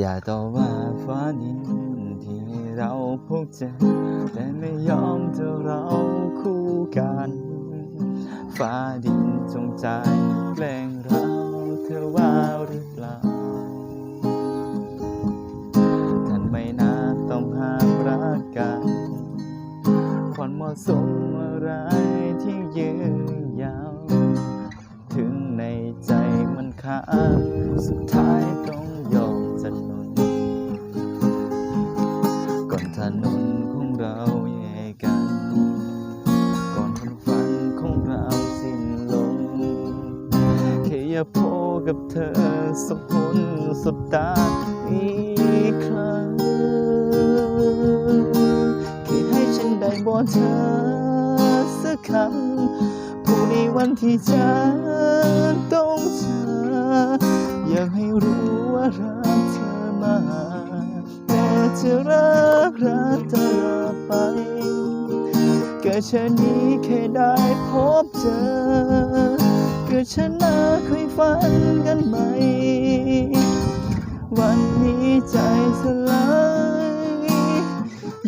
อย่าต่อว่าฟ้าดินที่เราพบเจอแต่ไม่ยอมเธอเราคู่กัน ฟ้าดินจงใจแกล้งเราเธอว่าหรือเปล่าท่านไม่น่าต้องห้ามรักกันความเหมาะสมอะไรที่ยืนยาว ถึงในใจมันค้างสุดท้ายต้อง ถนนของเราแยกกัน ก่อนความฝันของเราสิ้นลง แค่อย่าพบกับเธอสักคนสุดตาอีกครั้งแค่ให้ฉันได้บอกเธอสักคำผู้ในวันที่จะต้องเจออยากให้รู้ว่ารักเธอมาแต่จะรัก รักตลอดไปก็ฉันนี้แค่ได้พบเจอก็ฉันมาคยฝันกันใหม่วันนี้ใจสลาย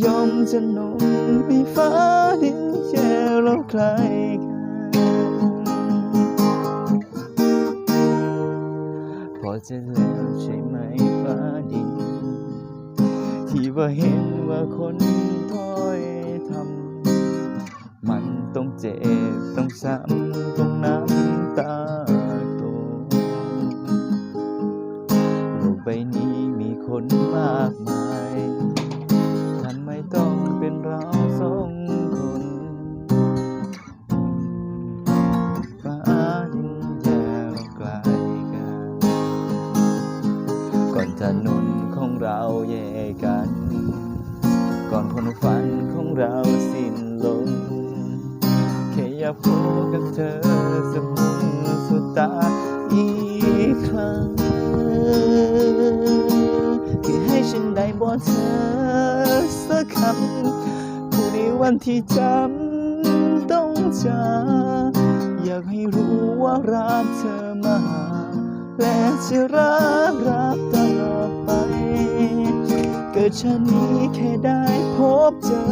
ยอมจะนมให้ฟ้าดินแค่เราใครกันพอจะแล้วใช่ไหมฟ้าดิน ที่ว่าเห็นว่าคนถ้อยทำมันต้องเจ็บต้องช้ำต้องน้ำตาโตโลกใบนี้มีคนมากมายท่านไม่ต้องเป็นเราสองคนฟ้าดินแยกไกลกันก่อนถนนของเราแยกกัน ก่อนคนฝันของเราสิ้นลงแค่อยากพบกับเธอสักคนสุดตาอีกครั้งแค่ให้ฉันได้บอกเธอสักคำผู้ในวันที่จำต้องจากอยากให้รู้ว่ารักเธอมาและจะรักรักตลอ ดชาตินี้แค่ได้พบเจอ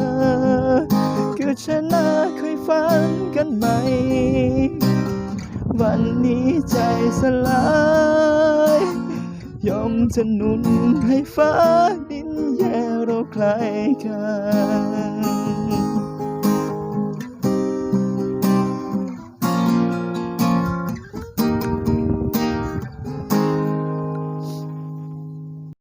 เกิดชาติหน้าเคยฝันกันไหม วันนี้ใจสลายยอมจะหนุนให้ฟ้าดินแย่เราใครกัน